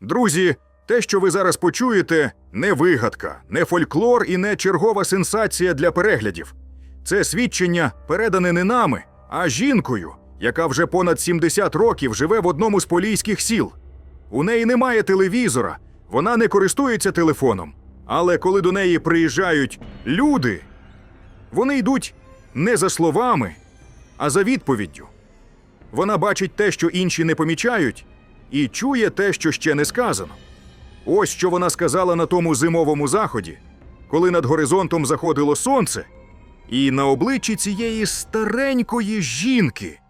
Друзі, те, що ви зараз почуєте, не вигадка, не фольклор і не чергова сенсація для переглядів. Це свідчення передане не нами, а жінкою, яка вже понад 70 років живе в одному з полійських сіл. У неї немає телевізора, вона не користується телефоном. Але коли до неї приїжджають люди, вони йдуть не за словами, а за відповіддю. Вона бачить те, що інші не помічають, і чує те, що ще не сказано. Ось що вона сказала на тому зимовому заході, коли над горизонтом заходило сонце, і на обличчі цієї старенької жінки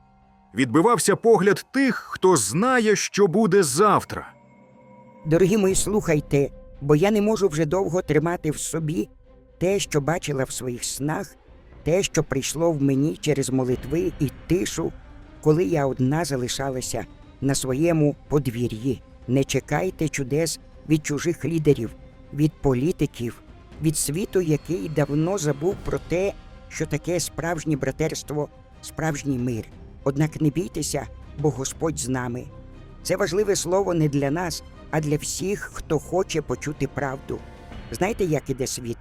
відбивався погляд тих, хто знає, що буде завтра. Дорогі мої, слухайте, бо я не можу вже довго тримати в собі те, що бачила в своїх снах, те, що прийшло в мені через молитви і тишу, коли я одна залишалася на своєму подвір'ї. Не чекайте чудес від чужих лідерів, від політиків, від світу, який давно забув про те, що таке справжнє братерство, справжній мир. Однак не бійтеся, бо Господь з нами. Це важливе слово не для нас, а для всіх, хто хоче почути правду. Знаєте, як іде світ?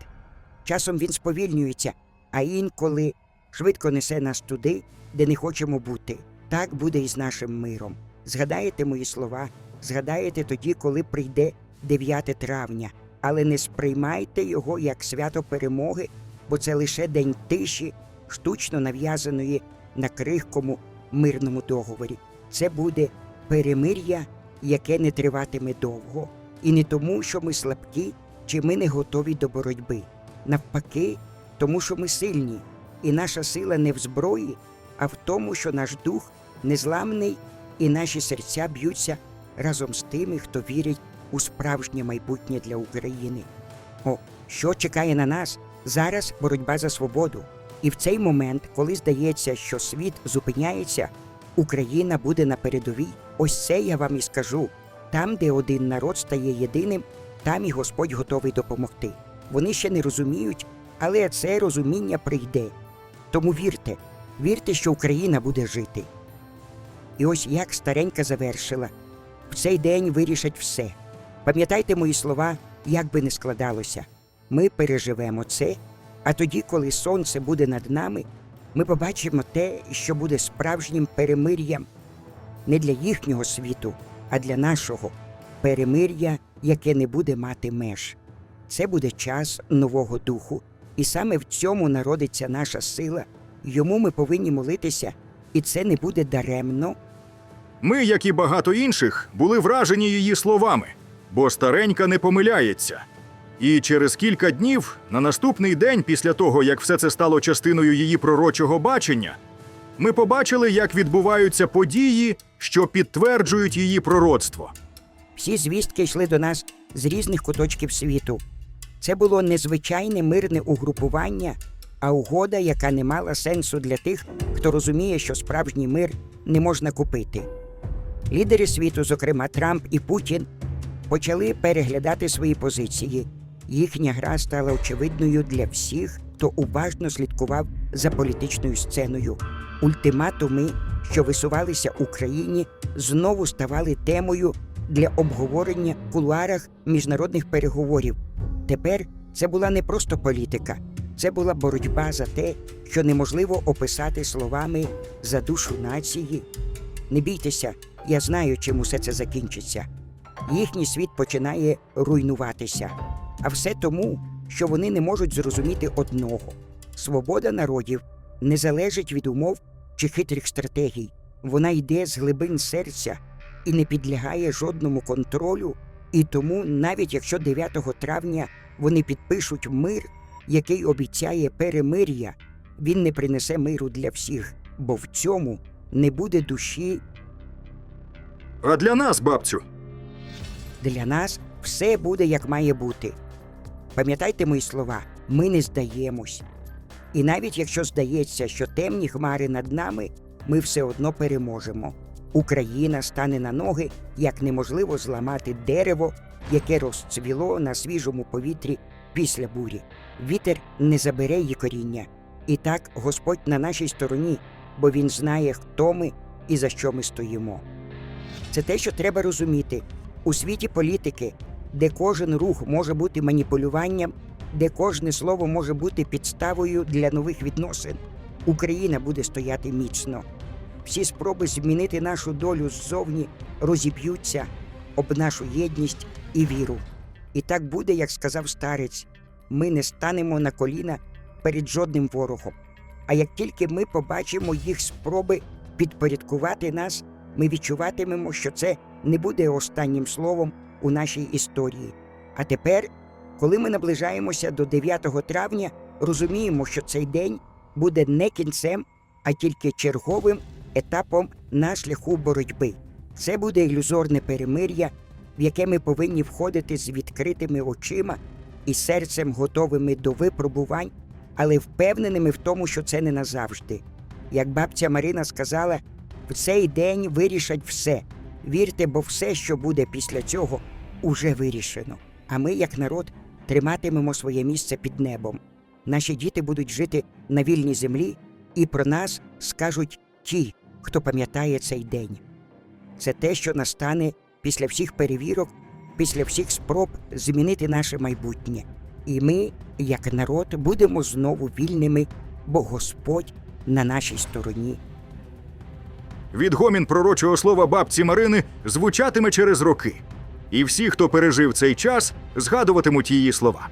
Часом він сповільнюється, а інколи швидко несе нас туди, де не хочемо бути. Так буде і з нашим миром. Згадаєте мої слова, згадаєте тоді, коли прийде 9 травня, але не сприймайте його як свято перемоги, бо це лише день тиші, штучно нав'язаної на крихкому мирному договорі. Це буде перемир'я, яке не триватиме довго, і не тому, що ми слабкі чи ми не готові до боротьби. Навпаки, тому що ми сильні, і наша сила не в зброї, а в тому, що наш дух незламний і наші серця б'ються разом з тими, хто вірить у справжнє майбутнє для України. О, що чекає на нас? Зараз боротьба за свободу. І в цей момент, коли здається, що світ зупиняється, Україна буде на передовій. Ось це я вам і скажу. Там, де один народ стає єдиним, там і Господь готовий допомогти. Вони ще не розуміють, але це розуміння прийде. Тому вірте, вірте, що Україна буде жити. І ось як старенька завершила. В цей день вирішать все. Пам'ятайте мої слова, як би не складалося. Ми переживемо це, а тоді, коли сонце буде над нами, ми побачимо те, що буде справжнім перемир'ям не для їхнього світу, а для нашого перемир'я, яке не буде мати меж. Це буде час нового духу, і саме в цьому народиться наша сила. Йому ми повинні молитися, і це не буде даремно. Ми, як і багато інших, були вражені її словами, бо старенька не помиляється. І через кілька днів, на наступний день, після того, як все це стало частиною її пророчого бачення, ми побачили, як відбуваються події, що підтверджують її пророцтво. Всі звістки йшли до нас з різних куточків світу. Це було незвичайне мирне угрупування, а угода, яка не мала сенсу для тих, хто розуміє, що справжній мир не можна купити. Лідери світу, зокрема Трамп і Путін, почали переглядати свої позиції. Їхня гра стала очевидною для всіх, хто уважно слідкував за політичною сценою. Ультиматуми, що висувалися Україні, знову ставали темою для обговорення в кулуарах міжнародних переговорів. Тепер це була не просто політика, це була боротьба за те, що неможливо описати словами за душу нації. Не бійтеся, я знаю, чим усе це закінчиться. Їхній світ починає руйнуватися. А все тому, що вони не можуть зрозуміти одного: свобода народів не залежить від умов чи хитрих стратегій. Вона йде з глибин серця і не підлягає жодному контролю. І тому, навіть якщо 9 травня вони підпишуть мир, який обіцяє перемир'я, він не принесе миру для всіх, бо в цьому не буде душі А для нас, бабцю, Для нас все буде як має бути. Пам'ятайте мої слова, ми не здаємось. І навіть якщо здається, що темні хмари над нами, ми все одно переможемо. Україна стане на ноги, як неможливо зламати дерево, яке розцвіло на свіжому повітрі після бурі. Вітер не забере її коріння. І так Господь на нашій стороні, бо Він знає, хто ми і за що ми стоїмо. Це те, що треба розуміти. У світі політики, де кожен рух може бути маніпулюванням, де кожне слово може бути підставою для нових відносин, Україна буде стояти міцно. Всі спроби змінити нашу долю ззовні розіб'ються об нашу єдність і віру. І так буде, як сказав старець, ми не станемо на коліна перед жодним ворогом. А як тільки ми побачимо їх спроби підпорядкувати нас, ми відчуватимемо, що це не буде останнім словом у нашій історії. А тепер, коли ми наближаємося до 9 травня, розуміємо, що цей день буде не кінцем, а тільки черговим етапом на шляху боротьби. Це буде ілюзорне перемир'я, в яке ми повинні входити з відкритими очима і серцем готовими до випробувань, але впевненими в тому, що це не назавжди. Як бабця Марина сказала, в цей день вирішать все. Вірте, бо все, що буде після цього, уже вирішено. А ми, як народ, триматимемо своє місце під небом. Наші діти будуть жити на вільній землі, і про нас скажуть ті, хто пам'ятає цей день. Це те, що настане після всіх перевірок, після всіх спроб змінити наше майбутнє. І ми, як народ, будемо знову вільними, бо Господь на нашій стороні. Відгомін пророчого слова бабці Марини звучатиме через роки, і всі, хто пережив цей час, згадуватимуть її слова.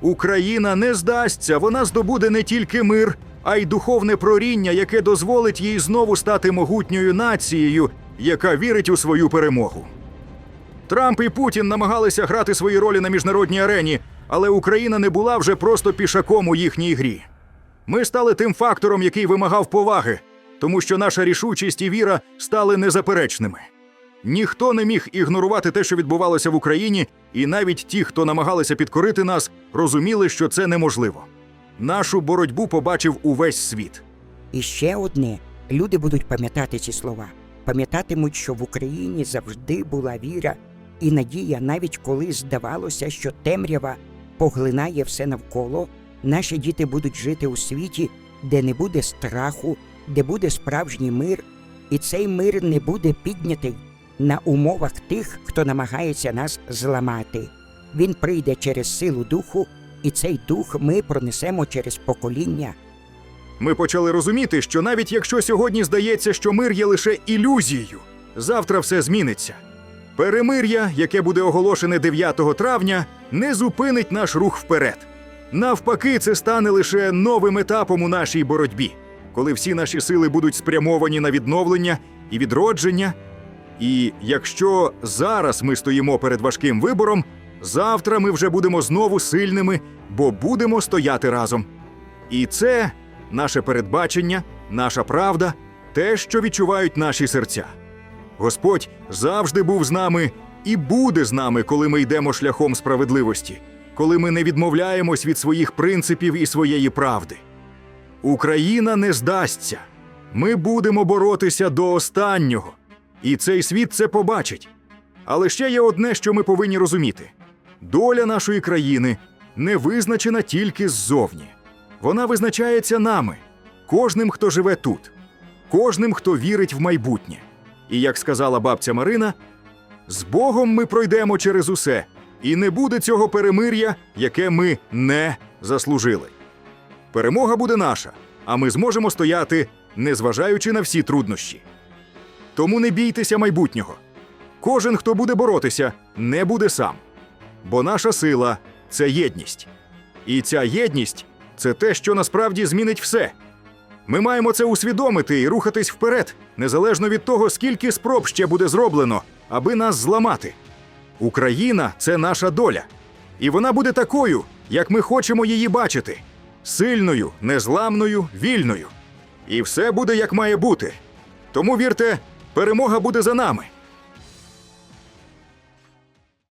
Україна не здасться, вона здобуде не тільки мир, а й духовне проріння, яке дозволить їй знову стати могутньою нацією, яка вірить у свою перемогу. Трамп і Путін намагалися грати свої ролі на міжнародній арені, але Україна не була вже просто пішаком у їхній грі. Ми стали тим фактором, який вимагав поваги, тому що наша рішучість і віра стали незаперечними. Ніхто не міг ігнорувати те, що відбувалося в Україні, і навіть ті, хто намагалися підкорити нас, розуміли, що це неможливо. Нашу боротьбу побачив увесь світ. І ще одне: люди будуть пам'ятати ці слова, пам'ятатимуть, що в Україні завжди була віра і надія, навіть коли здавалося, що темрява поглинає все навколо. Наші діти будуть жити у світі, де не буде страху, де буде справжній мир, і цей мир не буде піднятий на умовах тих, хто намагається нас зламати. Він прийде через силу духу, і цей дух ми пронесемо через покоління. Ми почали розуміти, що навіть якщо сьогодні здається, що мир є лише ілюзією, завтра все зміниться. Перемир'я, яке буде оголошене 9 травня, не зупинить наш рух вперед. Навпаки, це стане лише новим етапом у нашій боротьбі, коли всі наші сили будуть спрямовані на відновлення і відродження. І якщо зараз ми стоїмо перед важким вибором, завтра ми вже будемо знову сильними, бо будемо стояти разом. І це наше передбачення, наша правда, те, що відчувають наші серця. Господь завжди був з нами і буде з нами, коли ми йдемо шляхом справедливості, коли ми не відмовляємось від своїх принципів і своєї правди. Україна не здасться. Ми будемо боротися до останнього, і цей світ це побачить. Але ще є одне, що ми повинні розуміти: доля нашої країни не визначена тільки ззовні. Вона визначається нами, кожним, хто живе тут, кожним, хто вірить в майбутнє. І як сказала бабця Марина, з Богом ми пройдемо через усе, і не буде цього перемир'я, яке ми не заслужили. Перемога буде наша, а ми зможемо стояти, незважаючи на всі труднощі. Тому не бійтеся майбутнього. Кожен, хто буде боротися, не буде сам. Бо наша сила це єдність. І ця єдність це те, що насправді змінить все. Ми маємо це усвідомити і рухатись вперед, незалежно від того, скільки спроб ще буде зроблено, аби нас зламати. Україна це наша доля. І вона буде такою, як ми хочемо її бачити: сильною, незламною, вільною. І все буде як має бути. Тому вірте, перемога буде за нами.